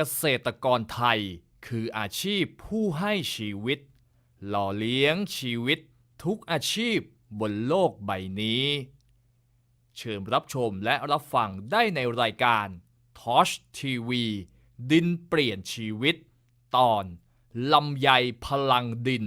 เกษตรกรไทย คืออาชีพผู้ให้ชีวิต หล่อเลี้ยงชีวิตทุกอาชีพบนโลกใบนี้ เชิญรับชมและรับฟังได้ในรายการ Touch TV ดินเปลี่ยนชีวิต ตอนลำไยพลังดิน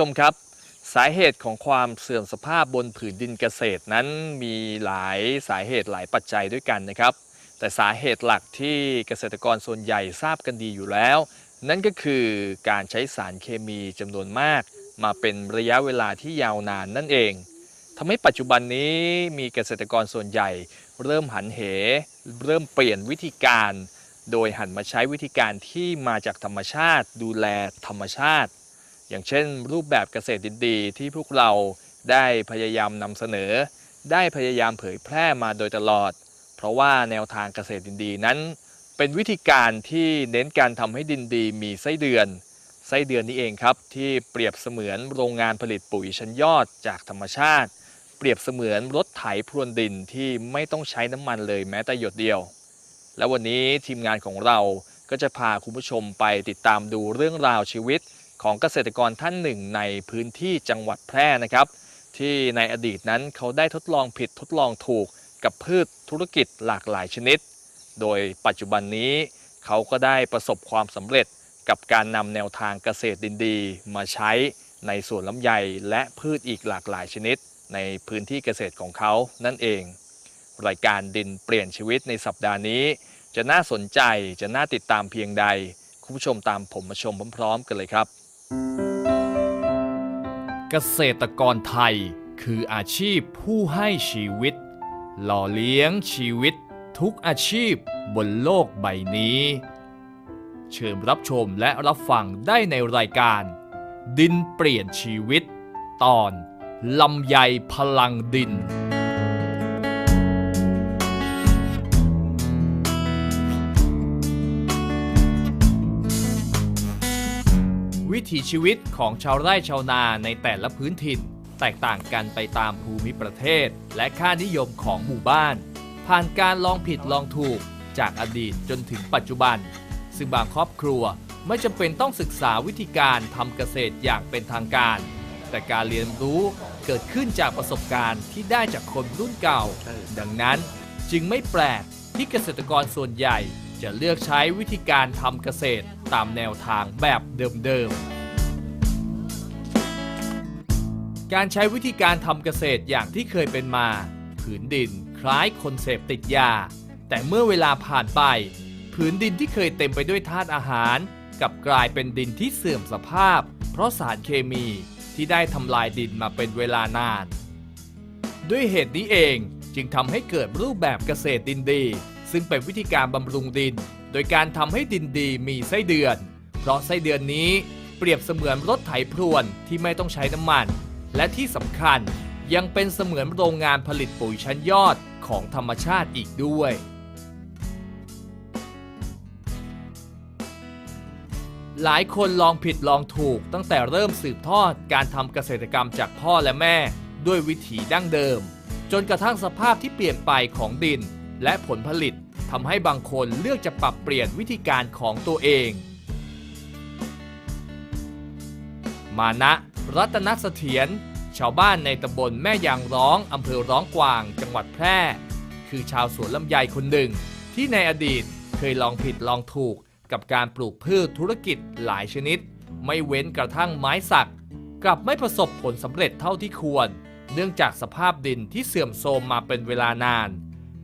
ชมครับ สาเหตุของความเสื่อมสภาพบนผืนดินเกษตรนั้นมีหลายสาเหตุหลายปัจจัยด้วยกันนะครับ แต่สาเหตุหลักที่เกษตรกรส่วนใหญ่ทราบกันดีอยู่แล้ว นั่นก็คือการใช้สารเคมีจำนวนมาก มาเป็นระยะเวลาที่ยาวนานนั่นเองทำให้ปัจจุบันนี้มีเกษตรกรส่วนใหญ่ เริ่มหันเห เริ่มเปลี่ยนวิธีการ โดยหันมาใช้วิธีการที่มาจากธรรมชาติ ดูแลธรรมชาติ อย่างเช่น รูปแบบเกษตรดินดีที่พวกเราได้พยายามนำเสนอ ได้พยายามเผยแพร่มาโดยตลอด เพราะว่าแนวทางเกษตรดินดีนั้น เป็นวิธีการที่เน้นการทำให้ดินดีมีไส้เดือน ไส้เดือนนี้เองครับ ที่เปรียบเสมือนโรงงานผลิตปุ๋ยชั้นยอดจากธรรมชาติ เปรียบเสมือนรถไถพรวนดินที่ไม่ต้องใช้น้ำมันเลยแม้แต่หยดเดียว และวันนี้ทีมงานของเราก็จะพาคุณผู้ชมไปติดตามดูเรื่องราวชีวิต ของเกษตรกรท่านหนึ่งในพื้นที่จังหวัดแพร่นะครับ ที่ในอดีตนั้นเขาได้ทดลองผิดทดลองถูกกับพืชธุรกิจหลากหลายชนิด โดยปัจจุบันนี้เขาก็ได้ประสบความสำเร็จกับการนำแนวทางเกษตรดินดีมาใช้ในสวนลำไยและพืชอีกหลากหลายชนิด ในพื้นที่เกษตรของเขานั่นเอง รายการดินเปลี่ยนชีวิตในสัปดาห์นี้ จะน่าสนใจจะน่าติดตามเพียงใด คุณผู้ชมตามผมมาชมพร้อมๆกันเลยครับ เกษตรกรไทย คืออาชีพผู้ให้ชีวิต หล่อเลี้ยงชีวิตทุกอาชีพบนโลกใบนี้ เชิญรับชมและรับฟังได้ในรายการ ดินเปลี่ยนชีวิต ตอนลำไยพลังดิน วิถีชีวิตของชาวไร่ชาวนาในแต่ละพื้นถิ่น แตกต่างกันไปตามภูมิประเทศ และค่านิยมของหมู่บ้าน ผ่านการลองผิดลองถูกจากอดีตจนถึงปัจจุบัน ซึ่งบางครอบครัวไม่จำเป็นต้องศึกษาวิธีการทำเกษตรอย่างเป็นทางการ แต่การเรียนรู้เกิดขึ้นจากประสบการณ์ที่ได้จากคนรุ่นเก่า ดังนั้นจึงไม่แปลกที่เกษตรกรส่วนใหญ่ จะเลือกใช้วิธีการทำเกษตรตามแนวทางแบบเดิมๆ การใช้วิธีการทำเกษตรอย่างที่เคยเป็นมา ผืนดินคล้ายคนเสพติดยา แต่เมื่อเวลาผ่านไป ผืนดินที่เคยเต็มไปด้วยธาตุอาหารกับกลายเป็นดินที่เสื่อมสภาพ เพราะสารเคมีที่ได้ทำลายดินมาเป็นเวลานาน ด้วยเหตุนี้เองจึงทำให้เกิดรูปแบบเกษตรดินดี ซึ่งเป็นวิธีการบำรุงดิน โดยการทำให้ดินดีมีไส้เดือน เพราะไส้เดือนนี้เปรียบเสมือนรถไถพรวนที่ไม่ต้องใช้น้ำมัน และที่สำคัญยังเป็นเสมือนโรงงานผลิตปุ๋ยชั้นยอดของธรรมชาติอีกด้วย หลายคนลองผิดลองถูกตั้งแต่เริ่มสืบทอดการทำเกษตรกรรมจากพ่อและแม่ ด้วยวิถีดั้งเดิม จนกระทั่งสภาพที่เปลี่ยนไปของดิน และผลผลิตทำให้บางคนเลือกจะปรับเปลี่ยนวิธีการของตัวเอง มานะรัตนเสถียรชาวบ้านในตำบลแม่ยางร้องอำเภอร้องกวาง จังหวัดแพร่ คือชาวสวนลำไยคนหนึ่ง ที่ในอดีตเคยลองผิดลองถูกกับการปลูกพืชธุรกิจหลายชนิด ไม่เว้นกระทั่งไม้สัก กลับไม่ประสบผลสำเร็จเท่าที่ควร เนื่องจากสภาพดินที่เสื่อมโทรมมาเป็นเวลานาน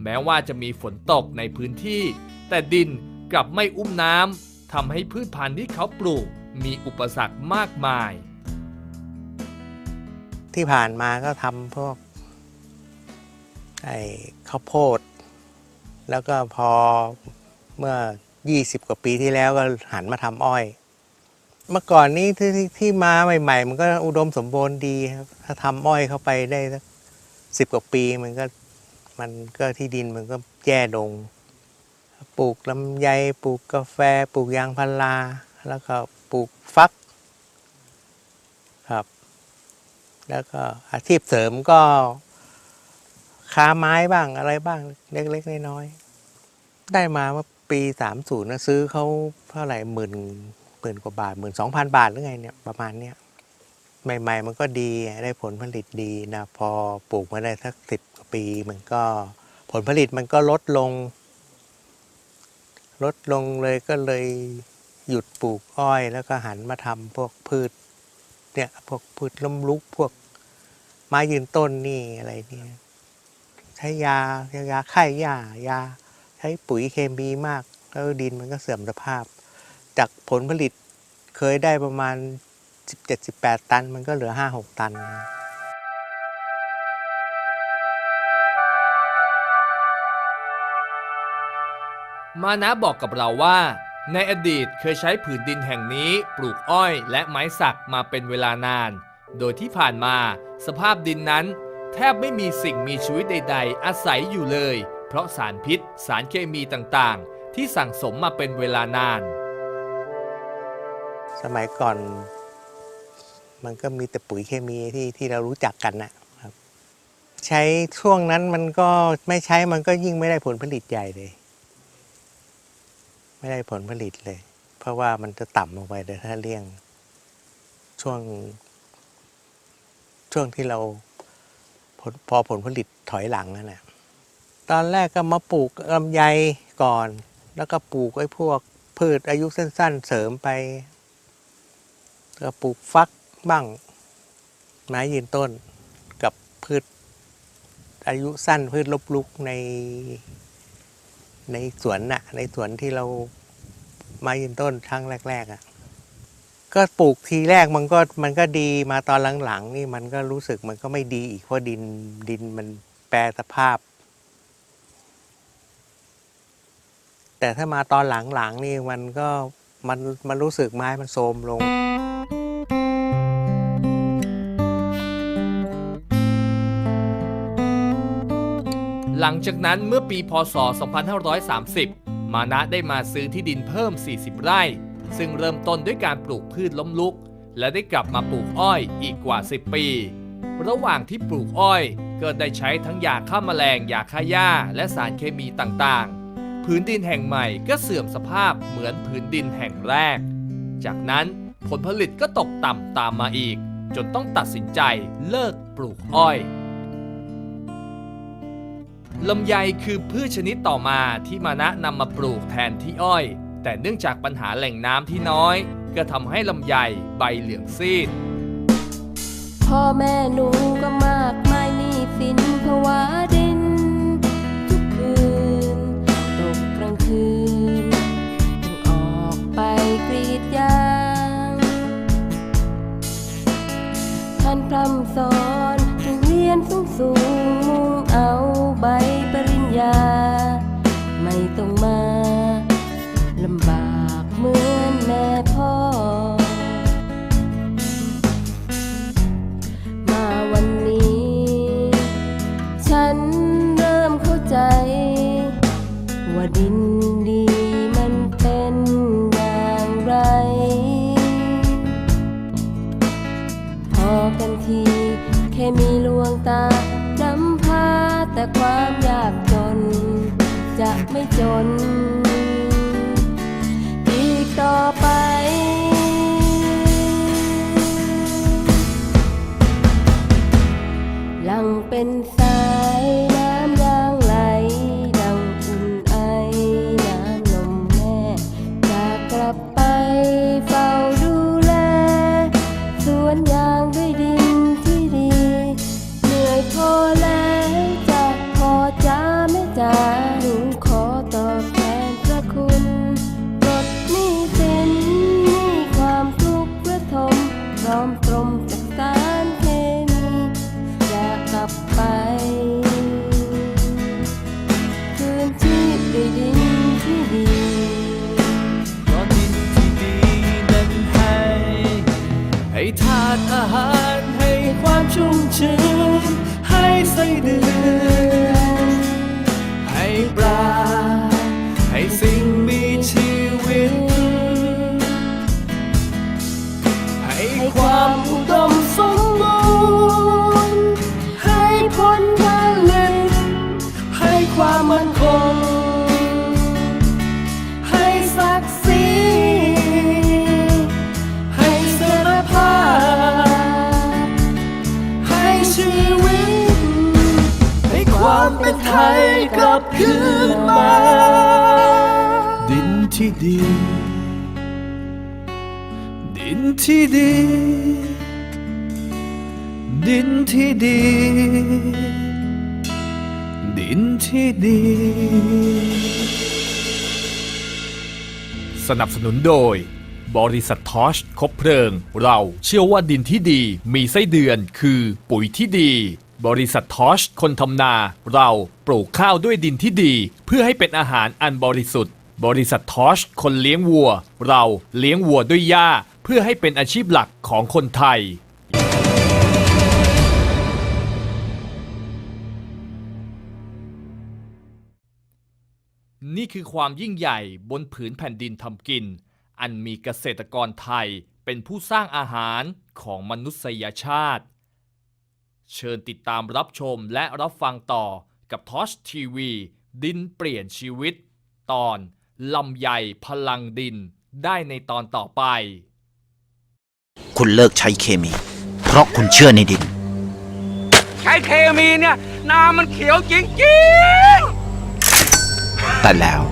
แม้ว่าจะมีฝนตกในพื้นที่ แต่ดินกลับไม่อุ้มน้ำทำให้พืชพันธุ์ที่เขาปลูกมีอุปสรรคมากมาย ที่ผ่านมาก็ทำพวกไอ้ข้าวโพด แล้วก็พอเมื่อ 20 กว่าปีที่แล้วก็หันมาทำอ้อย เมื่อก่อนนี้ที่ทที่มาใหม่ ๆ มันก็อุดมสมบูรณ์ดีครับ ถ้าทำอ้อยเข้าไปได้สักสิบกว่าปีมันก็ มันก็ที่ดินมันก็แย่ลง ปลูกลำไยปลูกกาแฟ ปลูกยางพารา แล้วก็ปลูกฟักครับ แล้วก็อาชีพเสริมก็ค้าไม้บ้างอะไรบ้างเล็กๆน้อยๆได้มาเมื่อปีสามศูนย์นะซื้อเขาเท่าไหร่หมื่นหมื่นกว่าบาทหมื่นสองพันบาทหรือไงเนี่ยประมาณเนี้ย ใหม่ ๆ มันก็ดีได้ผลผลิตดีนะพอปลูกมาได้สักสิบกว่าปี มันก็ผลผลิตมันก็ลดลง ลดลงเลยก็เลยหยุดปลูกอ้อยแล้วก็หันมาทำพวกพืชเนี่ยพวกพืชล้มลุกพวกไม้ยืนต้นนี่อะไรเนี่ยใช้ยายาฆ่าหญ้ายา ใช้ปุ๋ยเคมีมาก แล้วดินมันก็เสื่อมสภาพ จากผลผลิตเคยได้ประมาณ 17-18 ตัน มันก็เหลือ 5-6 ตัน มานะบอกกับเราว่า ในอดีตเคยใช้ผืนดินแห่งนี้ปลูกอ้อยและไม้สักมาเป็นเวลานาน โดยที่ผ่านมาสภาพดินนั้น แทบไม่มีสิ่งมีชีวิตใด ๆ อาศัยอยู่เลย เพราะสารพิษ สารเคมีต่างๆ ที่สั่งสมมาเป็นเวลานานสมัยก่อน มันก็มีแต่ปุ๋ยเคมีที่ที่เรารู้จักกันนะครับ ใช้ช่วงนั้นมันก็ไม่ใช้มันก็ยิ่งไม่ได้ผลผลิตใหญ่เลย ไม่ได้ผลผลิตเลย เพราะว่ามันจะต่ำลงไปเลยถ้าเลี่ยง ช่วง ช่วงที่เราพอผลผลิตถอยหลังนั่นแหละตอนแรกก็มาปลูกลำไยก่อน แล้วก็ปลูกไอ้พวกพืชอายุสั้น ๆ เสริมไปก็ปลูกฟัก บ้าง ไม้ยืนต้นกับพืชอายุสั้นพืชลบลุกในในสวนน่ะ ในสวนที่เราไม้ยืนต้นครั้งแรกๆอะ่ะก็ปลูกทีแรกมันก็มันก็ดีมาตอนหลังๆ นี่มันก็รู้สึกมันก็ไม่ดีอีกเพราะดินดินมันแปรสภาพ แต่ถ้ามาตอนหลังๆนี่มันก็มันมันรู้สึกไม้มันโทรมลง ลังจากนั้นเมื่อปีพศ 2530 มานะได้มาซื้อที่ดินเพิ่ม 40 ไร่ ซึ่งเริ่มต้นด้วยการปลูกพืชล้มลุก และได้กลับมาปลูกอ้อยอีกกว่า 10 ปี ระหว่างที่ปลูกอ้อยก็ได้ใช้ทั้งยาฆ่าแมลงยาฆ่าหญ้า และสารเคมีต่างๆผืนดินแห่งใหม่ก็เสื่อมสภาพเหมือนผืนดินแห่งแรก จากนั้นผลผลิตก็ตกต่ำตามมาอีก จนต้องตัดสินใจเลิกปลูกอ้อย ลำไยคือพืชชนิดต่อมาที่มานะนำมาปลูกแทนที่อ้อย แต่เนื่องจากปัญหาแหล่งน้ำที่น้อย ก็ทำให้ลำไยใบเหลืองซีด พ่อแม่หนูก็มา จ ดอาหารให้ความชุ่มชื้น ให้ไส้เดือน ให้ปลา ให้สิ่ง เป็นไทยกลับคืนมา ดินที่ดี ดินที่ดี ดินที่ดี ดินที่ดี สนับสนุนโดย บริษัททอชคบเพลิง เราเชื่อว่าดินที่ดีมีไส้เดือนคือปุ๋ยที่ดี บริษัททอชคนทำนา เราปลูกข้าวด้วยดินที่ดี เพื่อให้เป็นอาหารอันบริสุทธิ์ บริษัททอชคนเลี้ยงวัว เราเลี้ยงวัวด้วยหญ้า เพื่อให้เป็นอาชีพหลักของคนไทย นี่คือความยิ่งใหญ่บนผืนแผ่นดินทำกิน อันมีเกษตรกรไทยเป็นผู้สร้างอาหารของมนุษยชาติ เชิญติดตามรับชมและรับฟังต่อกับทอชทีวี ดินเปลี่ยนชีวิต ตอนลำใหญ่พลังดินได้ในตอนต่อไป คุณเลิกใช้เคมี เพราะคุณเชื่อในดิน ใช้เคมีเนี่ยนามันเขียวจริงแต่แล้ว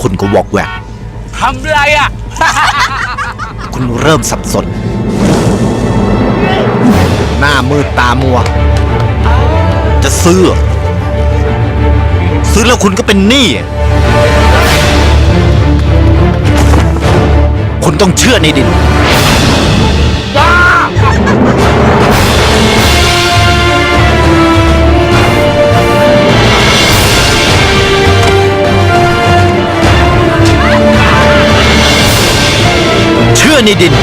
คุณก็วอกแวกๆทำไรอะ คุณเริ่มสับสน หน้ามืดตามัว จะซื้อ ซื้อแล้วคุณก็เป็นหนี้คุณต้องเชื่อในดิน เชื่อในดิน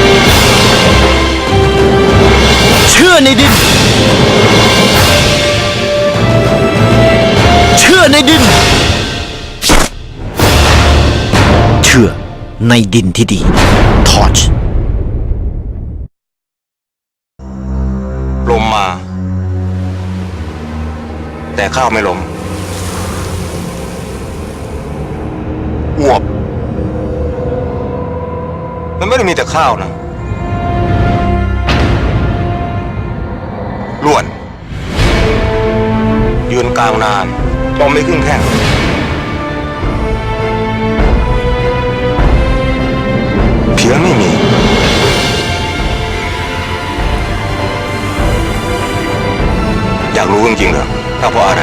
ชื่อในดิน เชื่อในดิน เชื่อในดินที่ดี ทอชลมมา แต่ข้าวไม่ลมอวบ มันไม่ได้มีแต่ข้าวนะ ล้วน ยืนกลางนานมองไม่ขึ้นแข้งเพียงไม่มีอยากรู้จริงๆเหรอถ้าเพราะอะไร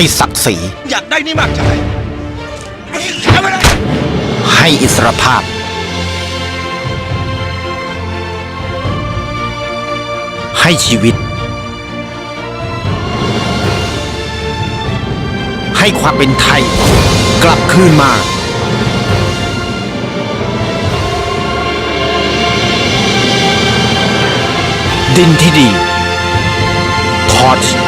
ให้ศักดิ์ศรีอยากได้นี่มากจังเลยให้อิสรภาพ ให้ชีวิต ให้ความเป็นไทย กลับคืนมาดินที่ดี ทอช